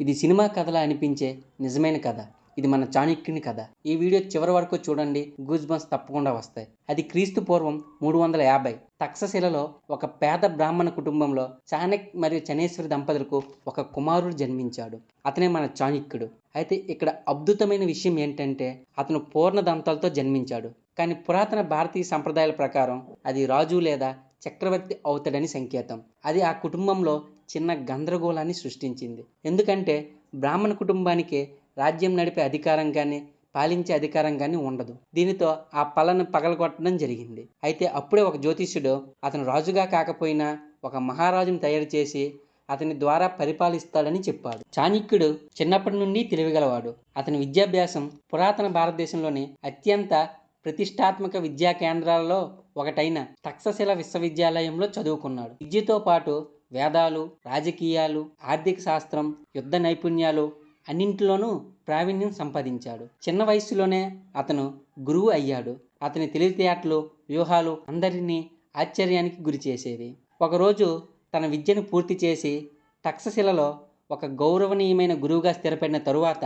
ఇది సినిమా కథలా అనిపించే నిజమైన కథ. ఇది మన చాణక్యుని కథ. ఈ వీడియో చివరి వరకు చూడండి. గూజ్ బంస్ తప్పకుండా వస్తాయి. అది క్రీస్తు పూర్వం మూడు వందల యాభై తక్షశిలలో ఒక పేద బ్రాహ్మణ కుటుంబంలో చాణక్ మరియు చనేశ్వరి దంపతులకు ఒక కుమారుడు జన్మించాడు. అతనే మన చాణక్యుడు. అయితే ఇక్కడ అద్భుతమైన విషయం ఏంటంటే అతను పూర్ణ దంతాలతో జన్మించాడు. కానీ పురాతన భారతీయ సంప్రదాయాల ప్రకారం అది రాజు లేదా చక్రవర్తి అవుతాడని సంకేతం. అది ఆ కుటుంబంలో చిన్న గందరగోళాన్ని సృష్టించింది. ఎందుకంటే బ్రాహ్మణ కుటుంబానికి రాజ్యం నడిపే అధికారం కానీ పాలించే అధికారం కానీ ఉండదు. దీనితో ఆ పళ్ళను పగలగొట్టడం జరిగింది. అయితే అప్పుడే ఒక జ్యోతిష్యుడు అతను రాజుగా కాకపోయినా ఒక మహారాజును తయారు చేసి అతని ద్వారా పరిపాలిస్తాడని చెప్పాడు. చాణక్యుడు చిన్నప్పటి నుండి తెలివిగలవాడు. అతని విద్యాభ్యాసం పురాతన భారతదేశంలోని అత్యంత ప్రతిష్టాత్మక విద్యా కేంద్రాలలో ఒకటైన తక్షశిల విశ్వవిద్యాలయంలో చదువుకున్నాడు. విద్యతో పాటు వేదాలు రాజకీయాలు ఆర్థిక శాస్త్రం యుద్ధ నైపుణ్యాలు అన్నింటిలోనూ ప్రావీణ్యం సంపాదించాడు. చిన్న వయసులోనే అతను గురువు అయ్యాడు. అతని తెలివితేటలు వ్యూహాలు అందరినీ ఆశ్చర్యానికి గురి చేసేవి. ఒకరోజు తన విద్యను పూర్తి చేసి తక్షశిలలో ఒక గౌరవనీయమైన గురువుగా స్థిరపడిన తరువాత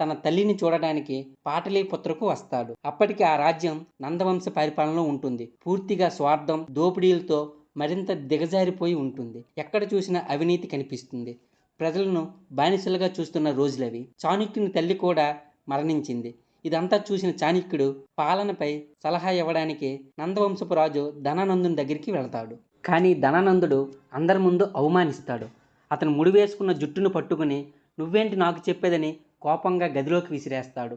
తన తల్లిని చూడడానికి పాటలీపుత్రకు వస్తాడు. అప్పటికి ఆ రాజ్యం నందవంశ పరిపాలనలో ఉంటుంది. పూర్తిగా స్వార్థం దోపిడీలతో మరింత దిగజారిపోయి ఉంటుంది. ఎక్కడ చూసినా అవినీతి కనిపిస్తుంది. ప్రజలను బానిసలుగా చూస్తున్న రోజులవి. చాణుక్యుని తల్లి కూడా మరణించింది. ఇదంతా చూసిన చాణుక్యుడు పాలనపై సలహా ఇవ్వడానికి నందవంశపు రాజు ధనానందుని దగ్గరికి వెళతాడు. కానీ ధనానందుడు అందరి ముందు అవమానిస్తాడు. అతను ముడివేసుకున్న జుట్టును పట్టుకుని నువ్వేంటి నాకు చెప్పేదని కోపంగా గదిలోకి విసిరేస్తాడు.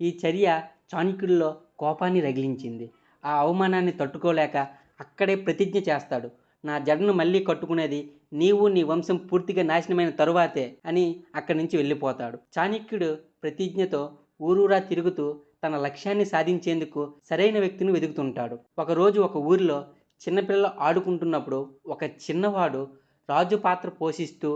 ఈ చర్య చాణక్యుడిలో కోపాన్ని రగిలించింది. ఆ అవమానాన్ని తట్టుకోలేక అక్కడే ప్రతిజ్ఞ చేస్తాడు. నా జడను మళ్ళీ కట్టుకునేది నీవు నీ వంశం పూర్తిగా నాశనమైన తరువాతే అని అక్కడి నుంచి వెళ్ళిపోతాడు. చాణక్యుడు ప్రతిజ్ఞతో ఊరూరా తిరుగుతూ తన లక్ష్యాన్ని సాధించేందుకు సరైన వ్యక్తిని వెతుకుతుంటాడు. ఒకరోజు ఒక ఊరిలో చిన్నపిల్లలు ఆడుకుంటున్నప్పుడు ఒక చిన్నవాడు రాజు పాత్ర పోషిస్తూ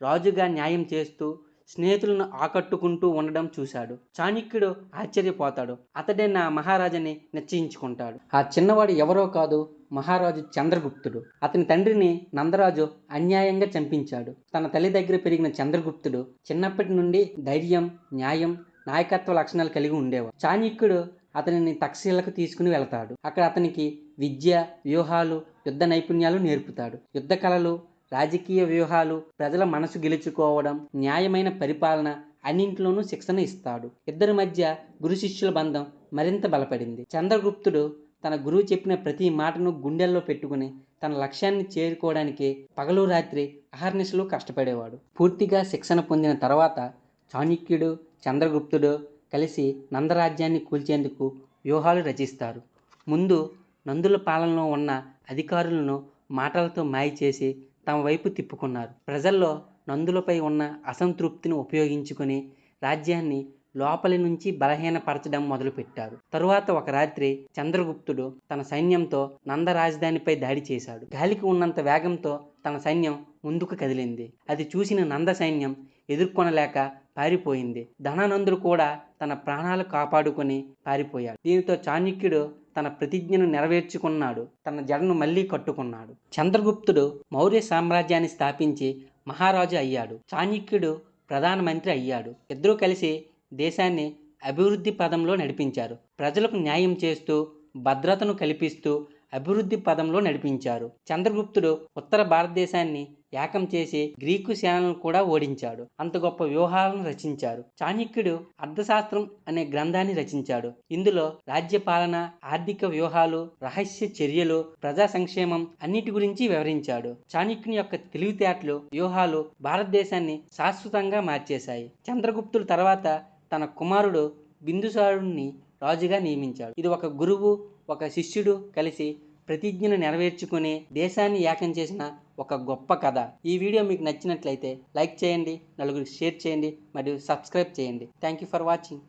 రాజుగా న్యాయం చేస్తూ స్నేహితులను ఆకట్టుకుంటూ ఉండడం చూశాడు. చాణిక్యుడు ఆశ్చర్యపోతాడు. అతడే నా మహారాజని నిశ్చయించుకుంటాడు. ఆ చిన్నవాడు ఎవరో కాదు మహారాజు చంద్రగుప్తుడు. అతని తండ్రిని నందరాజు అన్యాయంగా చంపించాడు. తన తల్లి దగ్గర పెరిగిన చంద్రగుప్తుడు చిన్నప్పటి నుండి ధైర్యం న్యాయం నాయకత్వ లక్షణాలు కలిగి ఉండేవాడు. చాణిక్యుడు అతనిని తక్షశిలకు తీసుకుని వెళతాడు. అక్కడ అతనికి విద్య వ్యూహాలు యుద్ధ నైపుణ్యాలు నేర్పుతాడు. యుద్ధ కళలు రాజకీయ వ్యూహాలు ప్రజల మనసు గెలుచుకోవడం న్యాయమైన పరిపాలన అన్నింటిలోనూ శిక్షణ ఇస్తాడు. ఇద్దరి మధ్య గురు శిష్యుల బంధం మరింత బలపడింది. చంద్రగుప్తుడు తన గురువు చెప్పిన ప్రతి మాటను గుండెల్లో పెట్టుకుని తన లక్ష్యాన్ని చేరుకోవడానికి పగలు రాత్రి అహర్నిశలు కష్టపడేవాడు. పూర్తిగా శిక్షణ పొందిన తర్వాత చాణక్యుడు చంద్రగుప్తుడు కలిసి నందరాజ్యాన్ని కూల్చేందుకు వ్యూహాలు రచిస్తారు. ముందు నందుల పాలనలో ఉన్న అధికారులను మాటలతో మాయ చేసి తమ వైపు తిప్పుకున్నారు. ప్రజల్లో నందులపై ఉన్న అసంతృప్తిని ఉపయోగించుకుని రాజ్యాన్ని లోపలి నుంచి బలహీనపరచడం మొదలుపెట్టారు. తరువాత ఒక రాత్రి చంద్రగుప్తుడు తన సైన్యంతో నంద రాజధానిపై దాడి చేశాడు. గాలికి ఉన్నంత వేగంతో తన సైన్యం ముందుకు కదిలింది. అది చూసిన నంద సైన్యం ఎదుర్కొనలేక పారిపోయింది. ధనానందుడు కూడా తన ప్రాణాలు కాపాడుకొని పారిపోయాడు. దీనితో చాణక్యుడు తన ప్రతిజ్ఞను నెరవేర్చుకున్నాడు. తన జడను మళ్ళీ కట్టుకున్నాడు. చంద్రగుప్తుడు మౌర్య సామ్రాజ్యాన్ని స్థాపించి మహారాజు అయ్యాడు. చాణక్యుడు ప్రధానమంత్రి అయ్యాడు. ఇద్దరూ కలిసి దేశాన్ని అభివృద్ధి పదంలో నడిపించారు. ప్రజలకు న్యాయం చేస్తూ భద్రతను కల్పిస్తూ అభివృద్ధి పదంలో నడిపించారు. చంద్రగుప్తుడు ఉత్తర భారతదేశాన్ని ఏకం చేసి గ్రీకు సేనలను కూడా ఓడించాడు. అంత గొప్ప వ్యూహాలను రచించారు చాణక్యుడు అర్థశాస్త్రం అనే గ్రంథాన్ని రచించాడు. ఇందులో రాజ్యపాలన ఆర్థిక వ్యూహాలు రహస్య చర్యలు ప్రజా సంక్షేమం అన్నిటి గురించి వివరించాడు. చాణక్యుని యొక్క తెలివితేటలు వ్యూహాలు భారతదేశాన్ని శాశ్వతంగా మార్చేశాయి. చంద్రగుప్తుడు తర్వాత తన కుమారుడు బిందుసారుణ్ణి రాజుగా నియమించాడు. ఇది ఒక గురువు ఒక శిష్యుడు కలిసి ప్రతిజ్ఞను నెరవేర్చుకుని దేశాన్ని ఏకం చేసిన ఒక గొప్ప కథ. ఈ వీడియో మీకు నచ్చినట్లయితే లైక్ చేయండి నలుగురికి షేర్ చేయండి మరియు సబ్స్క్రైబ్ చేయండి. Thank you for watching